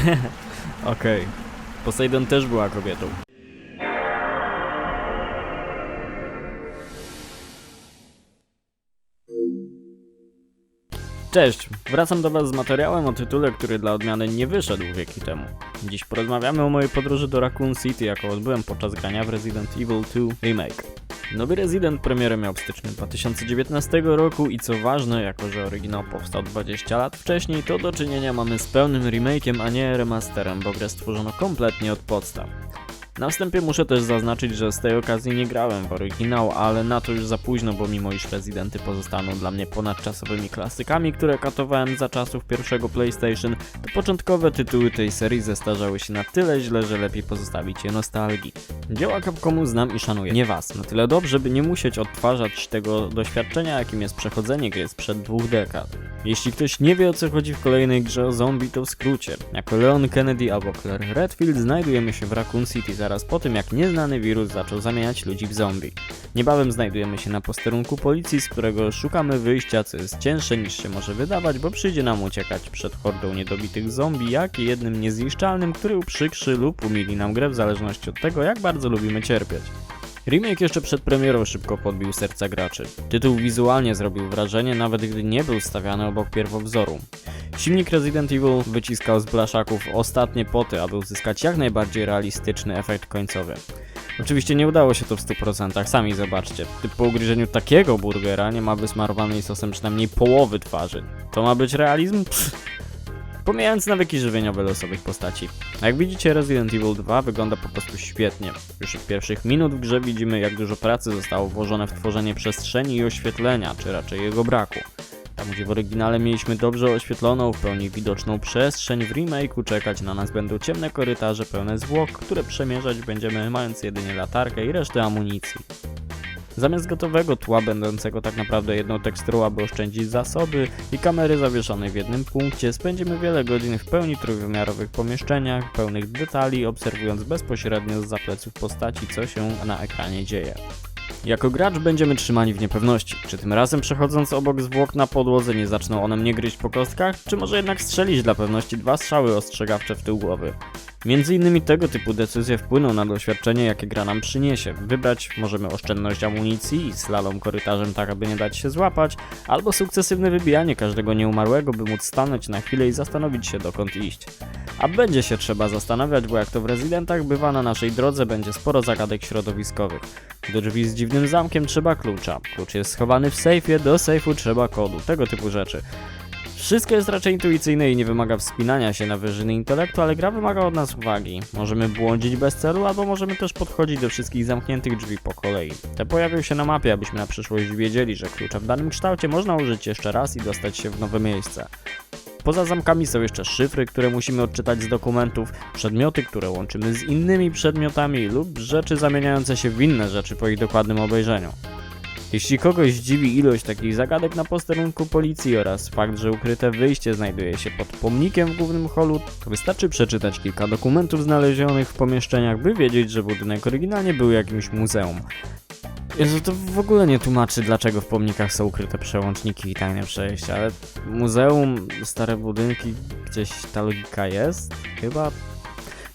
Okej. Poseidon też była kobietą. Cześć, wracam do Was z materiałem o tytule, który dla odmiany nie wyszedł wieki temu. Dziś porozmawiamy o mojej podróży do Raccoon City, jaką odbyłem podczas grania w Resident Evil 2 Remake. Nowy Resident premierę miał w styczniu 2019 roku i co ważne, jako że oryginał powstał 20 lat wcześniej, to do czynienia mamy z pełnym remake'iem, a nie remasterem, bo grę stworzono kompletnie od podstaw. Na wstępie muszę też zaznaczyć, że z tej okazji nie grałem w oryginał, ale na to już za późno, bo mimo iż Residenty pozostaną dla mnie ponadczasowymi klasykami, które katowałem za czasów pierwszego PlayStation, to początkowe tytuły tej serii zestarzały się na tyle źle, że lepiej pozostawić je nostalgii. Dzieła Capcomu znam i szanuję, nie was, na tyle dobrze, by nie musieć odtwarzać tego doświadczenia, jakim jest przechodzenie gry sprzed dwóch dekad. Jeśli ktoś nie wie o co chodzi w kolejnej grze o zombie, to w skrócie. Jako Leon Kennedy albo Claire Redfield znajdujemy się w Raccoon City zaraz po tym, jak nieznany wirus zaczął zamieniać ludzi w zombie. Niebawem znajdujemy się na posterunku policji, z którego szukamy wyjścia, co jest cięższe niż się może wydawać, bo przyjdzie nam uciekać przed hordą niedobitych zombie, jak i jednym niezniszczalnym, który uprzykrzy lub umili nam grę w zależności od tego, jak bardzo lubimy cierpieć. Remake jeszcze przed premierą szybko podbił serca graczy. Tytuł wizualnie zrobił wrażenie, nawet gdy nie był stawiany obok pierwowzoru. Silnik Resident Evil wyciskał z blaszaków ostatnie poty, aby uzyskać jak najbardziej realistyczny efekt końcowy. Oczywiście nie udało się to w 100%, sami zobaczcie. Typ po ugryzieniu takiego burgera nie ma wysmarowanej sosem przynajmniej połowy twarzy. To ma być realizm? Pff. Pomijając nawyki żywieniowe losowych postaci. Jak widzicie, Resident Evil 2 wygląda po prostu świetnie. Już od pierwszych minut w grze widzimy, jak dużo pracy zostało włożone w tworzenie przestrzeni i oświetlenia, czy raczej jego braku. Tam gdzie w oryginale mieliśmy dobrze oświetloną, w pełni widoczną przestrzeń, w remake'u czekać na nas będą ciemne korytarze pełne zwłok, które przemierzać będziemy mając jedynie latarkę i resztę amunicji. Zamiast gotowego tła, będącego tak naprawdę jedną teksturą, aby oszczędzić zasoby i kamery zawieszonej w jednym punkcie, spędzimy wiele godzin w pełni trójwymiarowych pomieszczeniach, pełnych detali, obserwując bezpośrednio z zapleców postaci, co się na ekranie dzieje. Jako gracz będziemy trzymani w niepewności, czy tym razem przechodząc obok zwłok na podłodze nie zaczną one mnie gryźć po kostkach, czy może jednak strzelić dla pewności dwa strzały ostrzegawcze w tył głowy. Między innymi tego typu decyzje wpłyną na doświadczenie, jakie gra nam przyniesie. Wybrać możemy oszczędność amunicji i slalom korytarzem tak, aby nie dać się złapać, albo sukcesywne wybijanie każdego nieumarłego, by móc stanąć na chwilę i zastanowić się dokąd iść. A będzie się trzeba zastanawiać, bo jak to w rezydentach bywa na naszej drodze będzie sporo zagadek środowiskowych. Do drzwi z dziwnym zamkiem trzeba klucza. Klucz jest schowany w sejfie, do sejfu trzeba kodu, tego typu rzeczy. Wszystko jest raczej intuicyjne i nie wymaga wspinania się na wyżyny intelektu, ale gra wymaga od nas uwagi. Możemy błądzić bez celu, albo możemy też podchodzić do wszystkich zamkniętych drzwi po kolei. Te pojawią się na mapie, abyśmy na przyszłość wiedzieli, że klucza w danym kształcie można użyć jeszcze raz i dostać się w nowe miejsce. Poza zamkami są jeszcze szyfry, które musimy odczytać z dokumentów, przedmioty, które łączymy z innymi przedmiotami lub rzeczy zamieniające się w inne rzeczy po ich dokładnym obejrzeniu. Jeśli kogoś dziwi ilość takich zagadek na posterunku policji oraz fakt, że ukryte wyjście znajduje się pod pomnikiem w głównym holu, to wystarczy przeczytać kilka dokumentów znalezionych w pomieszczeniach, by wiedzieć, że budynek oryginalnie był jakimś muzeum. Jezu, to w ogóle nie tłumaczy, dlaczego w pomnikach są ukryte przełączniki i tajne przejścia, ale muzeum, stare budynki, gdzieś ta logika jest? Chyba...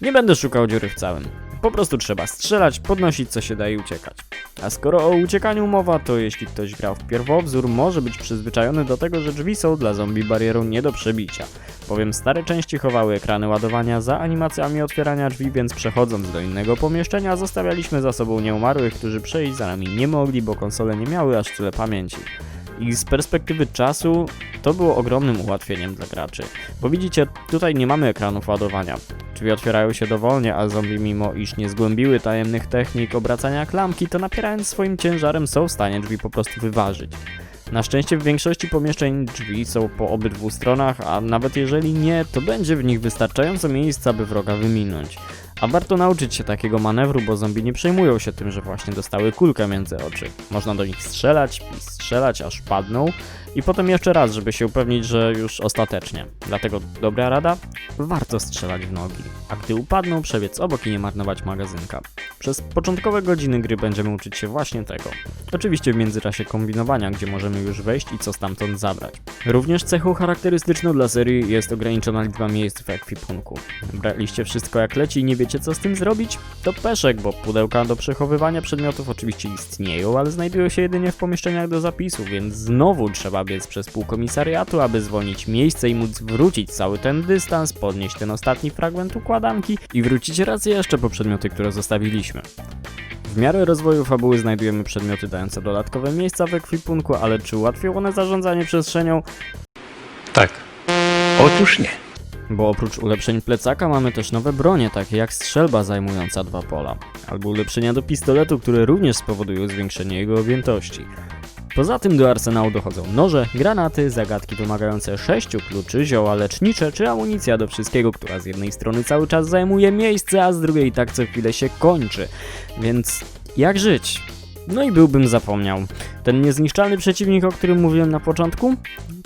Nie będę szukał dziury w całym. Po prostu trzeba strzelać, podnosić co się da i uciekać. A skoro o uciekaniu mowa, to jeśli ktoś grał w pierwowzór, może być przyzwyczajony do tego, że drzwi są dla zombie barierą nie do przebicia. Bowiem stare części chowały ekrany ładowania za animacjami otwierania drzwi, więc przechodząc do innego pomieszczenia, zostawialiśmy za sobą nieumarłych, którzy przejść za nami nie mogli, bo konsole nie miały aż tyle pamięci. I z perspektywy czasu to było ogromnym ułatwieniem dla graczy. Bo widzicie, tutaj nie mamy ekranów ładowania. Drzwi otwierają się dowolnie, a zombie mimo iż nie zgłębiły tajemnych technik obracania klamki, to napierając swoim ciężarem są w stanie drzwi po prostu wyważyć. Na szczęście w większości pomieszczeń drzwi są po obydwu stronach, a nawet jeżeli nie, to będzie w nich wystarczająco miejsca, by wroga wyminąć. A warto nauczyć się takiego manewru, bo zombie nie przejmują się tym, że właśnie dostały kulkę między oczy. Można do nich strzelać i strzelać, aż padną. i potem jeszcze raz, żeby się upewnić, że już ostatecznie. Dlatego dobra rada? Warto strzelać w nogi, a gdy upadną, przebiec obok i nie marnować magazynka. Przez początkowe godziny gry będziemy uczyć się właśnie tego. Oczywiście w międzyczasie kombinowania, gdzie możemy już wejść i co stamtąd zabrać. Również cechą charakterystyczną dla serii jest ograniczona liczba miejsc w ekwipunku. Braliście wszystko jak leci i nie wiecie co z tym zrobić? To peszek, bo pudełka do przechowywania przedmiotów oczywiście istnieją, ale znajdują się jedynie w pomieszczeniach do zapisu, więc znowu trzeba biec przez pół komisariatu, aby zwolnić miejsce i móc wrócić cały ten dystans, podnieść ten ostatni fragment układanki i wrócić raz jeszcze po przedmioty, które W miarę rozwoju fabuły znajdujemy przedmioty dające dodatkowe miejsca w ekwipunku, ale czy ułatwią one zarządzanie przestrzenią? Tak. Otóż nie. Bo oprócz ulepszeń plecaka mamy też nowe bronie, takie jak strzelba zajmująca dwa pola, albo ulepszenia do pistoletu, które również spowodują zwiększenie jego objętości. Poza tym do arsenału dochodzą noże, granaty, zagadki wymagające sześciu kluczy, zioła lecznicze czy amunicja do wszystkiego, która z jednej strony cały czas zajmuje miejsce, a z drugiej tak co chwilę się kończy. Więc jak żyć? No i byłbym zapomniał. Ten niezniszczalny przeciwnik, o którym mówiłem na początku?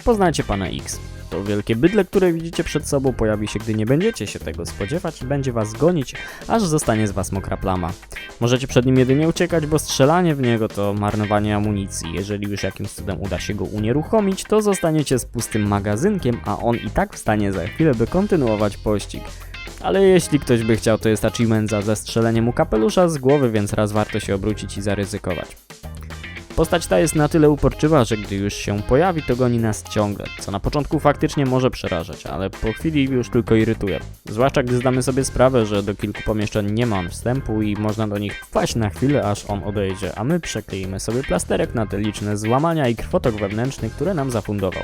Poznajcie pana X. To wielkie bydle, które widzicie przed sobą, pojawi się, gdy nie będziecie się tego spodziewać i będzie was gonić, aż zostanie z was mokra plama. Możecie przed nim jedynie uciekać, bo strzelanie w niego to marnowanie amunicji. Jeżeli już jakimś cudem uda się go unieruchomić, to zostaniecie z pustym magazynkiem, a on i tak wstanie za chwilę, by kontynuować pościg. Ale jeśli ktoś by chciał, to jest achievement za zestrzelenie mu kapelusza z głowy, więc raz warto się obrócić i zaryzykować. Postać ta jest na tyle uporczywa, że gdy już się pojawi, to goni nas ciągle, co na początku faktycznie może przerażać, ale po chwili już tylko irytuje. Zwłaszcza gdy zdamy sobie sprawę, że do kilku pomieszczeń nie ma wstępu i można do nich wpaść na chwilę, aż on odejdzie, a my przekleimy sobie plasterek na te liczne złamania i krwotok wewnętrzny, które nam zafundował.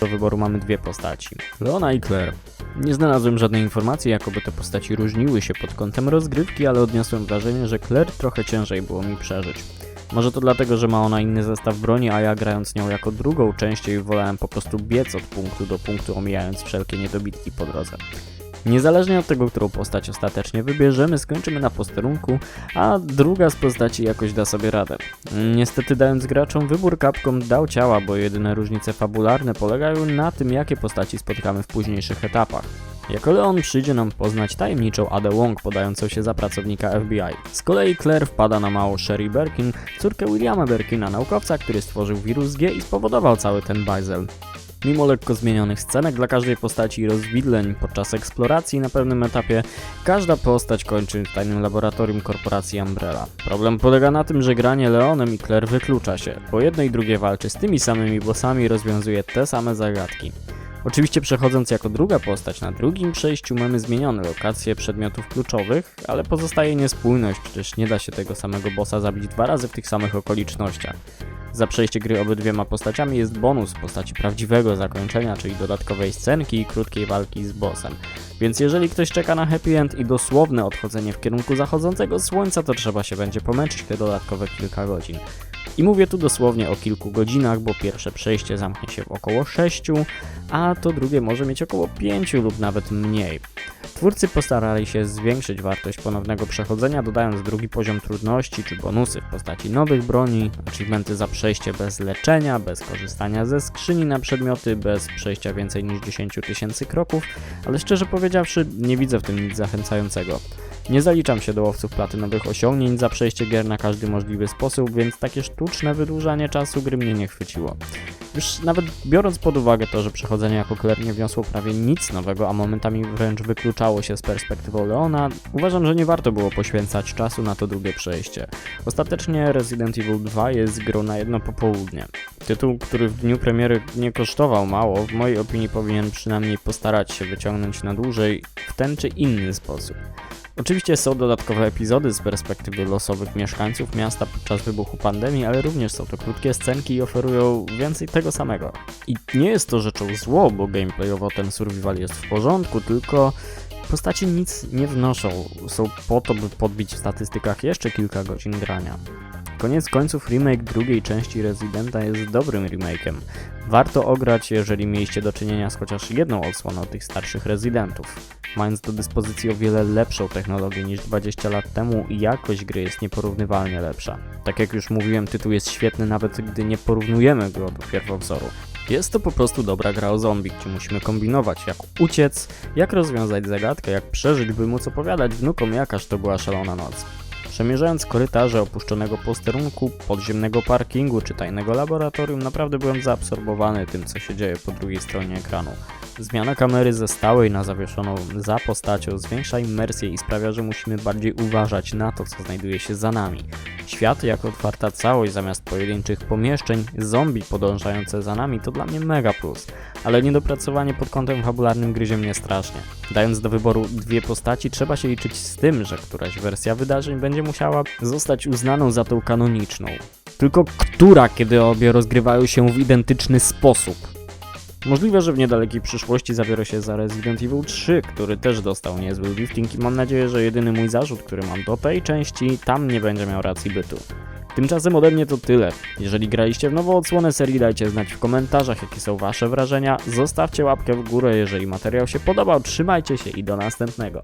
Do wyboru mamy dwie postaci. Leona i Claire. Nie znalazłem żadnej informacji, jakoby te postaci różniły się pod kątem rozgrywki, ale odniosłem wrażenie, że Claire trochę ciężej było mi przeżyć. Może to dlatego, że ma ona inny zestaw broni, a ja grając nią jako drugą częściej wolałem po prostu biec od punktu do punktu, omijając wszelkie niedobitki po drodze. Niezależnie od tego, którą postać ostatecznie wybierzemy, skończymy na posterunku, a druga z postaci jakoś da sobie radę. Niestety dając graczom wybór Capcom dał ciała, bo jedyne różnice fabularne polegają na tym, jakie postaci spotkamy w późniejszych etapach. Jako Leon przyjdzie nam poznać tajemniczą Adę Wong podającą się za pracownika FBI. Z kolei Claire wpada na małą Sherry Birkin, córkę Williama Birkina, naukowca, który stworzył wirus G i spowodował cały ten bajzel. Mimo lekko zmienionych scenek dla każdej postaci i rozwidleń podczas eksploracji na pewnym etapie, każda postać kończy w tajnym laboratorium korporacji Umbrella. Problem polega na tym, że granie Leonem i Claire wyklucza się, bo jedno i drugie walczy z tymi samymi bossami i rozwiązuje te same zagadki. Oczywiście przechodząc jako druga postać na drugim przejściu mamy zmienione lokacje przedmiotów kluczowych, ale pozostaje niespójność, przecież nie da się tego samego bossa zabić dwa razy w tych samych okolicznościach. Za przejście gry obydwiema postaciami jest bonus w postaci prawdziwego zakończenia, czyli dodatkowej scenki i krótkiej walki z bossem. Więc jeżeli ktoś czeka na happy end i dosłowne odchodzenie w kierunku zachodzącego słońca, to trzeba się będzie pomęczyć te dodatkowe kilka godzin. I mówię tu dosłownie o kilku godzinach, bo pierwsze przejście zamknie się w około 6, a to drugie może mieć około 5 lub nawet mniej. Twórcy postarali się zwiększyć wartość ponownego przechodzenia, dodając drugi poziom trudności czy bonusy w postaci nowych broni, achievementy za przejście bez leczenia, bez korzystania ze skrzyni na przedmioty, bez przejścia więcej niż 10 tysięcy kroków, ale szczerze powiedziawszy nie widzę w tym nic zachęcającego. Nie zaliczam się do łowców platynowych osiągnięć za przejście gier na każdy możliwy sposób, więc takie sztuczne wydłużanie czasu gry mnie nie chwyciło. Już nawet biorąc pod uwagę to, że przechodzenie jako Claire nie wniosło prawie nic nowego, a momentami wręcz wykluczało się z perspektywą Leona, uważam, że nie warto było poświęcać czasu na to drugie przejście. Ostatecznie Resident Evil 2 jest grą na jedno popołudnie. Tytuł, który w dniu premiery nie kosztował mało, w mojej opinii powinien przynajmniej postarać się wyciągnąć na dłużej w ten czy inny sposób. Oczywiście są dodatkowe epizody z perspektywy losowych mieszkańców miasta podczas wybuchu pandemii, ale również są to krótkie scenki i oferują więcej tego samego. I nie jest to rzeczą zło, bo gameplayowo ten survival jest w porządku, tylko postaci nic nie wnoszą. Są po to, by podbić w statystykach jeszcze kilka godzin grania. Koniec końców remake drugiej części Residenta jest dobrym remake'em. Warto ograć, jeżeli mieliście do czynienia z chociaż jedną odsłoną tych starszych Residentów. Mając do dyspozycji o wiele lepszą technologię niż 20 lat temu, jakość gry jest nieporównywalnie lepsza. Tak jak już mówiłem, tytuł jest świetny nawet gdy nie porównujemy go do pierwowzoru. Jest to po prostu dobra gra o zombie, gdzie musimy kombinować, jak uciec, jak rozwiązać zagadkę, jak przeżyć, by móc opowiadać wnukom, jakaż to była szalona noc. Przemierzając korytarze opuszczonego posterunku, podziemnego parkingu czy tajnego laboratorium, naprawdę byłem zaabsorbowany tym, co się dzieje po drugiej stronie ekranu. Zmiana kamery ze stałej na zawieszoną za postacią zwiększa immersję i sprawia, że musimy bardziej uważać na to, co znajduje się za nami. Świat jako otwarta całość zamiast pojedynczych pomieszczeń, zombie podążające za nami to dla mnie mega plus, ale niedopracowanie pod kątem fabularnym gryzie mnie strasznie. Dając do wyboru dwie postaci, trzeba się liczyć z tym, że któraś wersja wydarzeń będzie musiała zostać uznaną za tą kanoniczną. Tylko która, kiedy obie rozgrywają się w identyczny sposób? Możliwe, że w niedalekiej przyszłości zabiorę się za Resident Evil 3, który też dostał niezły lifting i mam nadzieję, że jedyny mój zarzut, który mam do tej części, tam nie będzie miał racji bytu. Tymczasem ode mnie to tyle. Jeżeli graliście w nową odsłonę serii, dajcie znać w komentarzach, jakie są wasze wrażenia. Zostawcie łapkę w górę, jeżeli materiał się podobał. Trzymajcie się i do następnego.